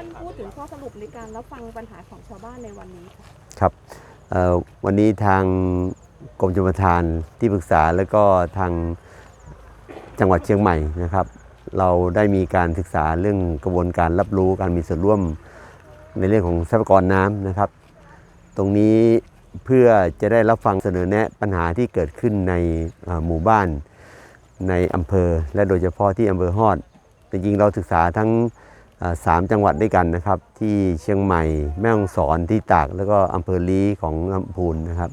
ท่านพูดถึงข้อสรุปในการรับฟังปัญหาของชาวบ้านในวันนี้ค่ะครับเอ่อวันนี้ทางกรมชลประทานที่ปรึกษาแล้วก็ทางจังหวัดเชียงใหม่นะครับ เราได้มีการศึกษาเรื่องกระบวนการรับรู้การมีส่วนร่วมในเรื่องของทรัพยากรน้ำนะครับ ตรงนี้เพื่อจะได้รับฟังเสนอแนะปัญหาที่เกิดขึ้นในเอ่อหมู่บ้านในอำเภอ และโดยเฉพาะที่อำเภอฮอดจริงๆเราศึกษาทั้งอ่า สามจังหวัดด้วยกันนะครับ ที่เชียงใหม่ แม่ฮ่องสอนที่ตากแล้วก็อำเภอลีของลำพูนนะครับ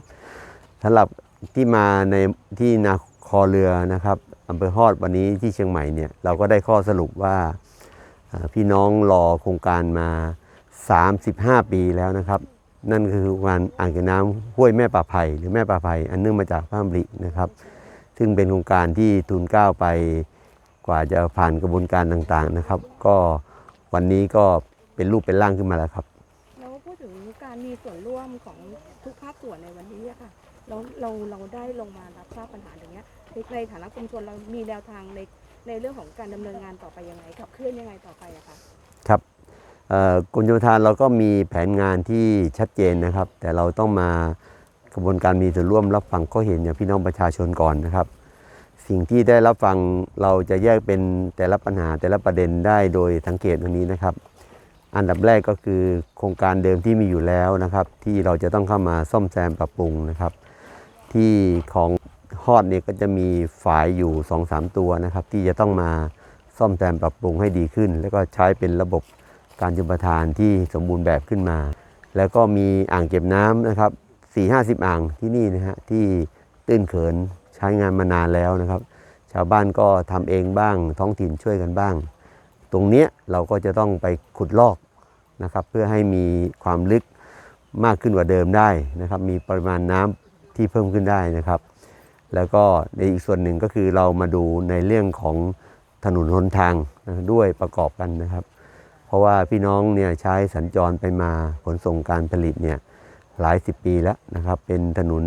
สำหรับที่มาในที่นาคอเรือนะครับอำเภอฮอดวันนี้ที่เชียงใหม่เนี่ยเราก็ได้ข้อสรุปว่าพี่น้องรอโครงการมา 35 ปีแล้วนะครับ นั่นคือการอ่างเก็บน้ำห้วยแม่ป่าไผ่หรือแม่ป่าไผ่อันเนื่องมาจากพระมรินะครับ ซึ่งเป็นโครงการที่ทุนก้าวไปกว่าจะผ่านกระบวนการต่างๆนะครับ ก็ วันนี้ก็เป็นรูปเป็นร่างขึ้นมาแล้วครับ แล้วพูดถึงการมีส่วนร่วมของทุกภาคส่วนในวันนี้อะค่ะเราเราเราได้ลงมารับทราบปัญหาอย่างเงี้ยในในฐานะชุมชนเรามีแนวทางในในเรื่องของการดำเนินงานต่อไปยังไงขับเคลื่อนยังไงต่อไปอะคะ ครับเอ่อกรมชลประทานเราก็มีแผนงานที่ชัดเจนนะครับ แต่เราต้องมากระบวนการมีส่วนร่วมรับฟังก็เห็นอย่างพี่น้องประชาชนก่อนนะครับ สิ่งที่ได้รับฟังเราจะแยกเป็นแต่ละปัญหาแต่ละประเด็นได้โดยสังเกตตรงนี้นะครับ อันดับแรกก็คือโครงการเดิมที่มีอยู่แล้วนะครับ ที่เราจะต้องเข้ามาซ่อมแซมปรับปรุงนะครับ ที่ของฮอดเนี่ยก็จะมีฝายอยู่ 2-3 ตัวนะครับ ที่จะต้องมาซ่อมแซมปรับปรุงให้ดีขึ้น แล้วก็ใช้เป็นระบบการจุประทานที่สมบูรณ์แบบขึ้นมา แล้วก็มีอ่างเก็บน้ำนะครับ4-50 อ่างที่นี่นะฮะที่ตื้นเขิน ใช้งานมานานแล้วนะครับ ชาวบ้านก็ทำเองบ้าง ท้องถิ่นช่วยกันบ้าง ตรงเนี้ยเราก็จะต้องไปขุดลอกนะครับ เพื่อให้มีความลึกมากขึ้นกว่าเดิมได้นะครับ มีปริมาณน้ำที่เพิ่มขึ้นได้นะครับ แล้วก็ในอีกส่วนหนึ่งก็คือเรามาดูในเรื่องของถนนหนทางด้วยประกอบกันนะครับ เพราะว่าพี่น้องเนี่ยใช้สัญจรไปมาขนส่งการผลิตเนี่ยหลายสิบปีแล้วนะครับ เป็นถนน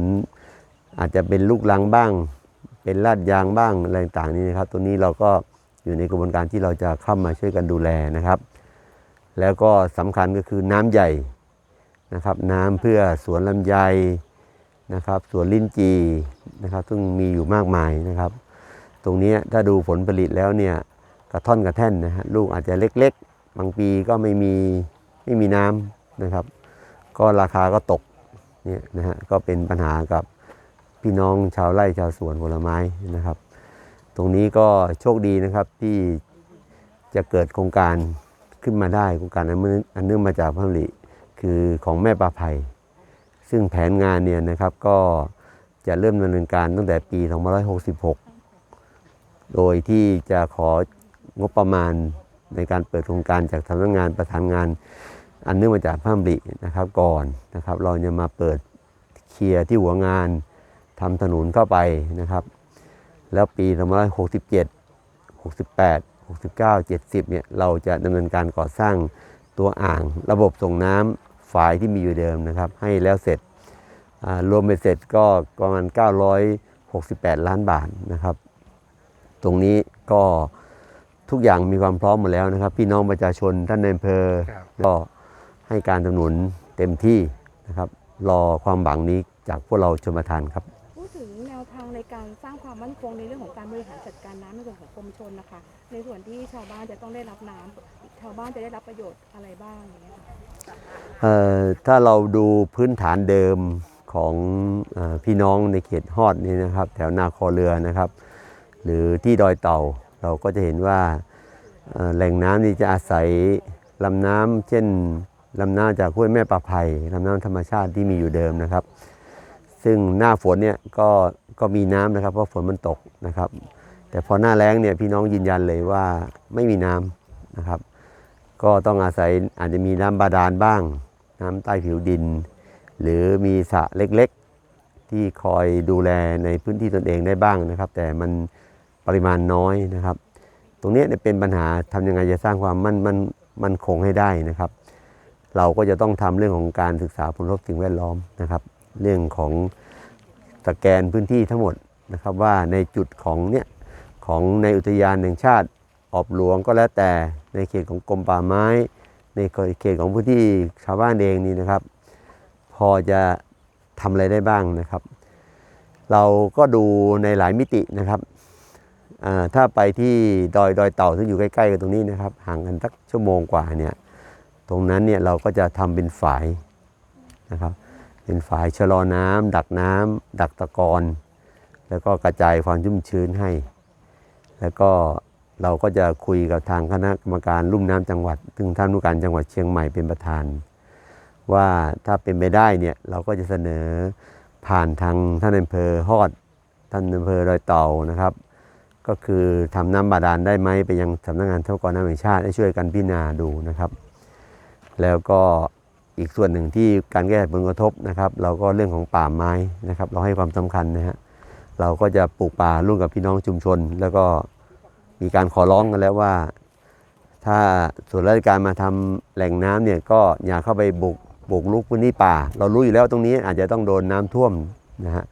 อาจจะเป็นลูกลังบ้าง เป็นลาดยางบ้างอะไรต่างๆนี่นะครับ ตัวนี้เราก็อยู่ในกระบวนการที่เราจะเข้ามาช่วยกันดูแลนะครับ แล้วก็สำคัญก็คือน้ำใหญ่นะครับ น้ำเพื่อสวนลำไยนะครับสวนลิ้นจีนะครับ ซึ่งมีอยู่มากมายนะครับ ตรงนี้ถ้าดูผลผลิตแล้วเนี่ยกระท่อนกระแท่นนะฮะลูกอาจจะเล็ก ๆ บางปีก็ไม่มีไม่มีน้ำนะครับ ก็ราคาก็ตกเนี่ยนะฮะก็เป็นปัญหากับ พี่น้องชาวไร่ชาวสวนผลไม้นะครับ ตรงนี้ก็โชคดีนะครับที่จะเกิดโครงการขึ้นมาได้โครงการอันเนื่องอันเนื่องมาจากพระริคือของแม่ปลาไผ่ซึ่งแผนงานเนี่ยนะครับก็จะเริ่มดำเนินการตั้งแต่ปี 2566 โดยที่จะของบประมาณในการเปิดโครงการจากสำนักงานประธานงาน อันเนื่องมาจากพระมรินะครับก่อนนะครับ เราจะมาเปิดเคลียร์ที่หัวงาน ทำถนนเข้าไปนะครับ แล้วปี2567 68 69 70เนี่ยเราจะดำเนินการก่อสร้างตัวอ่าง ระบบส่งน้ำฝายที่มีอยู่เดิมนะครับ ให้แล้วเสร็จอ่ารวมไปเสร็จก็ประมาณ 968 ล้านบาทนะครับ ตรงนี้ก็ทุกอย่างมีความพร้อมหมดแล้วนะครับ พี่น้องประชาชนท่านในอำเภอครับก็ให้การสนับสนุนเต็มที่นะครับ รอความหวังนี้จากพวกเราชมประทานครับ ในการสร้างความมั่นคงในเรื่องของการบริหารจัดการน้ำในส่วนของกรมชนนะคะ ในส่วนที่ชาวบ้านจะต้องได้รับน้ำชาวบ้านจะได้รับประโยชน์อะไรบ้างอย่างเงี้ยค่ะถ้าเราดูพื้นฐานเดิมของอพี่น้องในเขตฮอดนี่นะครับ แถวนาคอเรือนะครับ หรือที่ดอยเต่าเราก็จะเห็นว่าแหล่งน้ำนี่จะอาศัยลำน้ำเช่นลำน้ำจากห้วยแม่ปลาไผ่ลำน้ำธรรมชาติที่มีอยู่เดิมนะครับ ซึ่งหน้าฝนเนี่ยก็ก็มีน้ำนะครับ เพราะฝนมันตกนะครับ แต่พอหน้าแล้งเนี่ยพี่น้องยืนยันเลยว่าไม่มีน้ำนะครับ ก็ต้องอาศัยอาจจะมีน้ำบาดาลบ้าง น้ำใต้ผิวดิน หรือมีสระเล็กๆ ที่คอยดูแลในพื้นที่ตนเองได้บ้างนะครับ แต่มันปริมาณน้อยนะครับ ตรงนี้เนี่ยเป็นปัญหาทำยังไงจะสร้างความมั่นมั่นมั่นคงให้ได้นะครับ เราก็จะต้องทำเรื่องของการศึกษาผลกระทบสิ่งแวดล้อมนะครับ เรื่องของสแกนพื้นที่ทั้งหมดนะครับว่าในจุดของเนี่ยของในอุทยานแห่งชาติออบหลวงก็แล้วแต่ในเขตของกรมป่าไม้ ในเขตของพื้นที่ชาวบ้านเองนี่นะครับ พอจะทำอะไรได้บ้างนะครับ เราก็ดูในหลายมิตินะครับถ้าไปที่ดอยดอยเต่าซึ่งอยู่ใกล้ๆกันตรงนี้นะครับ ห่างกันสักชั่วโมงกว่าเนี่ยตรงนั้นเนี่ยเราก็จะทำเป็นฝายนะครับ เป็นฝายชะลอน้ำดักน้ำดักตะกอนแล้วก็กระจายความชุ่มชื้นให้ แล้วก็เราก็จะคุยกับทางคณะกรรมการลุ่มน้ำจังหวัด ซึ่งท่านผู้การจังหวัดเชียงใหม่เป็นประธาน ว่าถ้าเป็นไปได้เนี่ยเราก็จะเสนอผ่านทางท่านอำเภอฮอด ท่านอำเภอดอยเต่านะครับ ก็คือทำน้ำบาดาลได้ไหมไปยังสำนักงานทรัพยากรน้ำแห่งชาติให้ช่วยกันพิจารณาดูนะครับ แล้วก็ อีกส่วนหนึ่งที่การแก้ผลกระทบนะครับ เราก็เรื่องของป่าไม้นะครับ เราให้ความสำคัญนะฮะเราก็จะปลูกป่าร่วมกับพี่น้องชุมชน แล้วก็มีการขอร้องกันแล้วว่า ถ้าส่วนราชการมาทำแหล่งน้ำเนี่ยก็อย่าเข้าไปบุกบุกลุกพื้นที่ป่า เรารู้อยู่แล้วตรงนี้อาจจะต้องโดนน้ำท่วมนะฮะ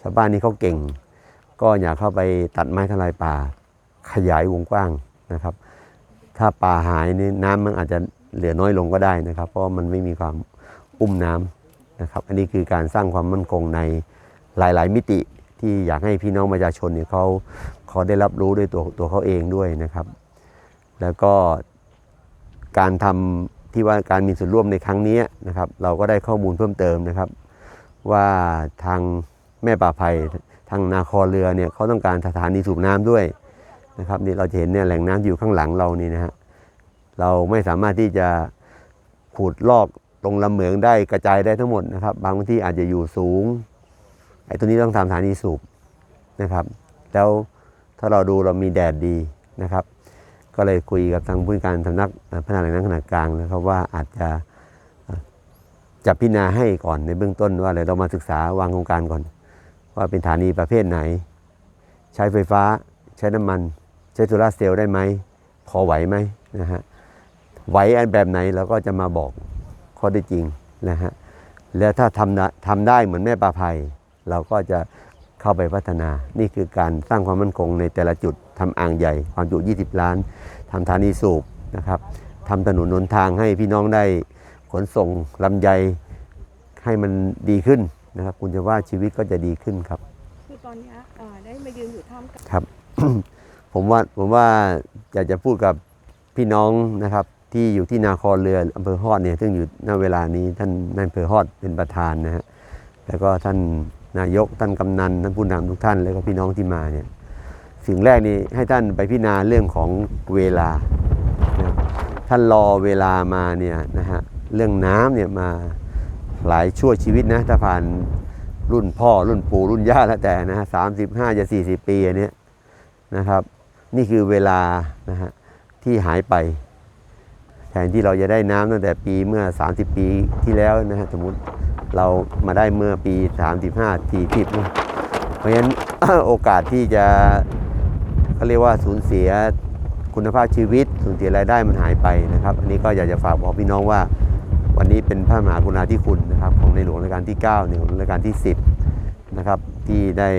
ชาวบ้านนี่เขาเก่ง ก็อย่าเข้าไปตัดไม้ทลายป่า ขยายวงกว้างนะครับ ถ้าป่าหายนี่น้ำมันอาจจะ เหลือน้อยลงก็ได้นะครับ เพราะมันไม่มีความอุ้มน้ำนะครับอันนี้คือการสร้างความมั่นคงในหลาย ๆ มิติที่อยากให้พี่น้องประชาชนเนี่ยเขาเขาได้รับรู้ด้วยตัวตัวเขาเองด้วยนะครับ แล้วก็การทำที่ว่าการมีส่วนร่วมในครั้งนี้นะครับ เราก็ได้ข้อมูลเพิ่มเติมนะครับ ว่าทางแม่ป่าไผ่ทางนาคอเรือเนี่ยเขาต้องการสถานีสูบน้ำด้วยนะครับนี่เราจะเห็นเนี่ยแหล่งน้ำอยู่ข้างหลังเรานี่นะฮะ เราไม่สามารถที่จะขุดลอกตรงลำเหมืองได้กระจายได้ทั้งหมดนะครับ บางที่อาจจะอยู่สูงไอ้ตัวนี้ต้องทำสถานีสูบนะครับ แล้วถ้าเราดูเรามีแดดดีนะครับ ก็เลยคุยกับทางผู้การสำนักพัฒนาแหล่งน้ำขนาดกลางนะครับว่าอาจจะจะพิจารณาให้ก่อนในเบื้องต้นว่าเรามาศึกษาวางโครงการก่อน ว่าเป็นฐานีประเภทไหน ใช้ไฟฟ้า ใช้น้ำมัน ใช้โซลาร์เซลล์ได้ไหม พอไหวไหมนะฮะ ไหวอันแบบไหนเราก็จะมาบอกข้อได้จริงนะฮะแล้วถ้าทำได้ทำได้เหมือนแม่ปลาภัย เราก็จะเข้าไปพัฒนา นี่คือการสร้างความมั่นคงในแต่ละจุดทำอ่างใหญ่ ความจุ 20 ล้านทำฐานีสูบนะครับทำถนนหนทางให้พี่น้องได้ขนส่งลำไยให้มันดีขึ้นนะครับ คุณจะว่าชีวิตก็จะดีขึ้นครับ คือตอนเนี้ยเอ่อได้มายืนอยู่ท่ามกลางครับ ผมว่าผมว่าอยากจะพูดกับพี่น้องนะครับ ที่อยู่ที่นาคอเรืออำเภอฮอดเนี่ยซึ่งอยู่ณเวลานี้ท่านนายอำเภอฮอดเป็นประธานนะฮะแล้วก็ท่านนายกท่านกำนันท่านผู้นำทุกท่านแล้วก็พี่น้องที่มาเนี่ยสิ่งแรกนี่ให้ท่านไปพิจารณาเรื่องของเวลานะท่านรอเวลามาเนี่ยนะฮะเรื่องน้ำเนี่ยมาหลายชั่วชีวิตนะถ้าผ่านรุ่นพ่อรุ่นปู่รุ่นย่าแล้วแต่นะฮะสามสิบห้าจะสี่สิบปีอันนี้นะครับ นี่คือเวลานะฮะที่หายไป แทนที่เราจะได้น้ำตั้งแต่ปีเมื่อ 30 ปีที่แล้วนะฮะสมมติเรามาได้เมื่อปี 35 40เพราะฉะนั้นโอกาสที่จะเขาเรียกว่าสูญเสียคุณภาพชีวิตสูญเสียรายได้มันหายไปนะครับ อันนี้ก็อยากจะฝากบอกพี่น้องว่า วันนี้เป็นพระมหากรุณาธิคุณนะครับของในหลวงรัชกาลที่9ในหลวงรัชกาลที่ 10นะครับที่ได้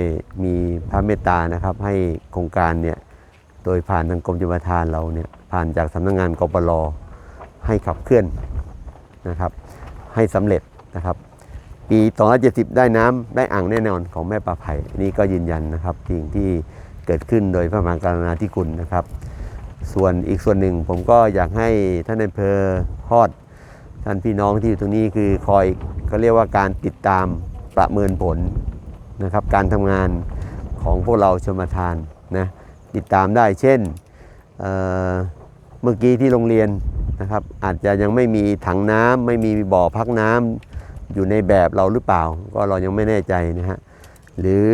มีพระเมตตานะครับให้โครงการเนี่ยโดยผ่านทางกรมชลประทานเราเนี่ยผ่านจากสำนักงานกปร ให้ขับเคลื่อนนะครับ ให้สำเร็จนะครับ ปี270 ได้น้ำได้อ่างแน่นอนของแม่ปลาไผ่นนี้ก็ยืนยันนะครับสิ่งที่เกิดขึ้นโดยพระมหากรุณาธิคุณนะครับ ส่วนอีกส่วนหนึ่งผมก็อยากให้ท่านนอำเภอฮอด ท่านพี่น้องที่อยู่ตรงนี้คือคอยเขาเรียกว่าการติดตามประเมินผลนะครับ การทำงานของพวกเราชมทานนะติดตามได้เช่น เมื่อกี้ที่โรงเรียนนะครับ อาจจะยังไม่มีถังน้ำไม่มีบ่อพักน้ำอยู่ในแบบเราหรือเปล่า ก็เรายังไม่แน่ใจนะฮะหรือ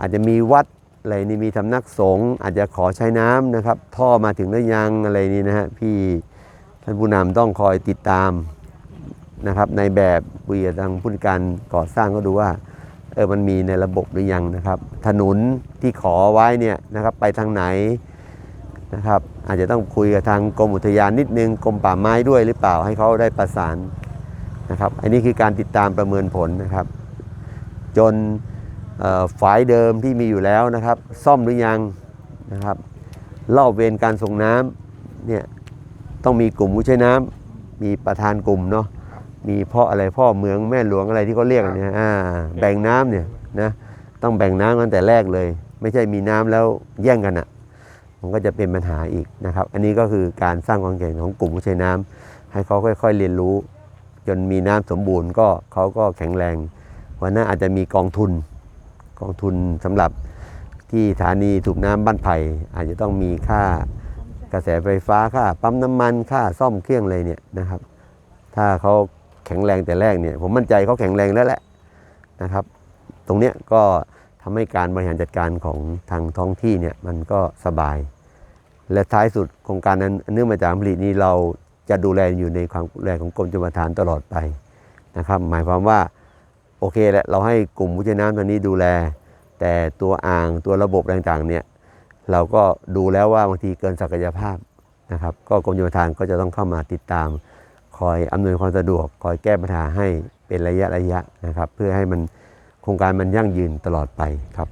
อาจจะมีวัดอะไรนี่มีสำนักสงฆ์อาจจะขอใช้น้ำนะครับ ท่อมาถึงหรือยังอะไรนี่นะฮะพี่ท่านผู้นำต้องคอยติดตามนะครับ ในแบบคุยกับทางผู้การก่อสร้างก็ดูว่าเออมันมีในระบบหรือยังนะครับ ถนนที่ขอไว้เนี่ยนะครับไปทางไหน นะครับ อาจจะต้องคุยกับทางกรมอุทยานนิดนึงกรมป่าไม้ด้วยหรือเปล่าให้เขาได้ประสานนะครับอันนี้คือการติดตามประเมินผลนะครับ จนเอ่อฝายเดิมที่มีอยู่แล้วนะครับ ซ่อมหรือยังนะครับรอบเวรการส่งน้ำเนี่ยต้องมีกลุ่มผู้ใช้น้ำมีประธานกลุ่มเนาะมีพ่ออะไรพ่อเมืองแม่หลวงอะไรที่เขาเรียกกันเนี่ยอ่าแบ่งน้ำเนี่ยนะต้องแบ่งน้ำกันแต่แรกเลย ไม่ใช่มีน้ำแล้วแย่งกันอะ่ะ มันก็จะเป็นปัญหาอีกนะครับ อันนี้ก็คือการสร้างความแข็งของกลุ่มผู้ใช้น้ำให้เขาค่อย ๆ เรียนรู้ จนมีน้ำสมบูรณ์ก็เขาก็แข็งแรง วันนั้นอาจจะมีกองทุนกองทุนสำหรับที่สถานีถูกน้ำบ้านไผ่อาจจะต้องมีค่ากระแสไฟฟ้าค่าปั๊มน้ำมันค่าซ่อมเครื่องอะไรเนี่ยนะครับ ถ้าเขาแข็งแรงแต่แรกเนี่ยผมมั่นใจเขาแข็งแรงแล้วแหละนะครับ ตรงเนี้ยก็ ทำให้การบริหารจัดการของทางท้องที่เนี่ยมันก็สบาย และท้ายสุดโครงการนั้นเนื่องมาจากผลิตนี้เราจะดูแลอยู่ในความดูแลของกรมชลประทานตลอดไปนะครับหมายความว่าโอเคแหละเราให้กลุ่มผู้ใช้น้ำตัวนี้ดูแล แต่ตัวอ่างตัวระบบต่างๆเนี่ยเราก็ดูแล้วว่าบางทีเกินศักยภาพนะครับก็กรมชลประทานก็จะต้องเข้ามาติดตาม คอยอำนวยความสะดวก คอยแก้ปัญหาให้เป็นระยะระยะนะครับเพื่อให้มัน โครงการมันยั่งยืนตลอดไปครับ